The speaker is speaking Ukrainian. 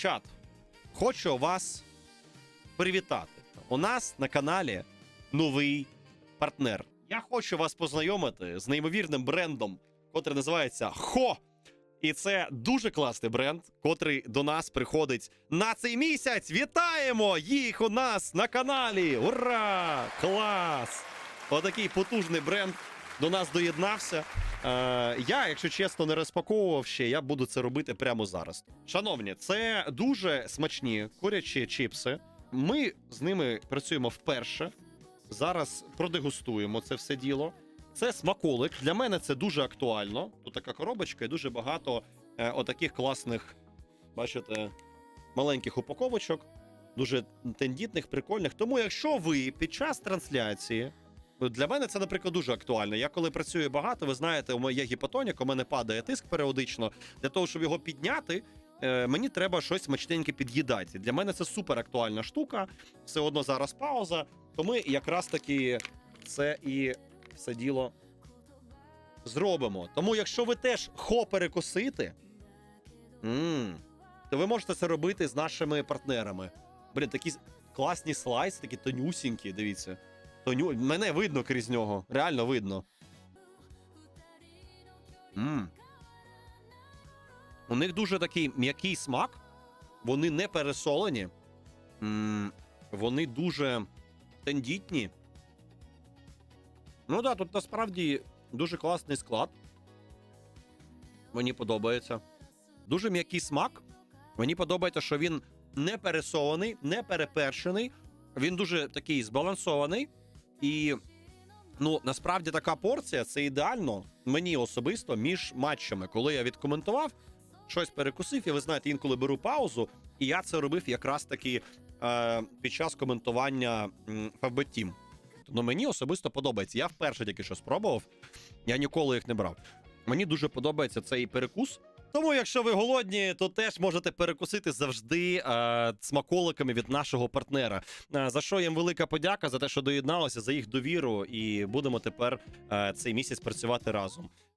Чат, хочу вас привітати. У нас на каналі новий партнер. Я хочу вас познайомити з неймовірним брендом, котрий називається Хо. І це дуже класний бренд, котрий до нас приходить на цей місяць. Вітаємо їх у нас на каналі! Ура! Клас! Отакий потужний бренд до нас доєднався. Е, я, якщо чесно, не розпаковував ще, я буду це робити прямо зараз. Шановні, це дуже смачні курячі чіпси. Ми з ними працюємо вперше. Зараз продегустуємо це все діло. Це смаколик. Для мене це дуже актуально. Тут така коробочка і дуже багато е, отаких класних, бачите, маленьких упаковочок, дуже тендітних, прикольних. Тому, якщо ви під час трансляції, для мене це, наприклад, дуже актуально. Я коли працюю багато, ви знаєте, у мене є гіпотонік, у мене падає тиск періодично. Для того, щоб його підняти, е, мені треба щось смачненьке під'їдати. Для мене це супер актуальна штука. Все одно зараз пауза. То ми якраз таки це і все діло зробимо. Тому, якщо ви теж хо перекусити, то ви можете це робити з нашими партнерами. Блін, такі класні слайси, такі тонюсінькі, дивіться. Тоню... Мене видно крізь нього. Реально видно. м У них дуже такий м'який смак. Вони не пересолені. м Вони дуже тендітні. Ну так, да, тут насправді дуже класний склад. Мені подобається. Дуже м'який смак. Мені подобається, що він не пересолений, не перепершений. Він дуже такий збалансований. І ну, насправді така порція це ідеально мені особисто між матчами. Коли я відкоментував, щось перекусив, і ви знаєте, інколи беру паузу, і я це робив якраз таки е, під час коментування м, FFB Ну, мені особисто подобається. Я вперше тільки що спробував, я ніколи їх не брав. Мені дуже подобається цей перекус. Тому, якщо ви голодні, то теж можете перекусити завжди е, смаколиками від нашого партнера. Е, за що їм велика подяка за те, що доєдналися, за їх довіру, і будемо тепер е, цей місяць працювати разом.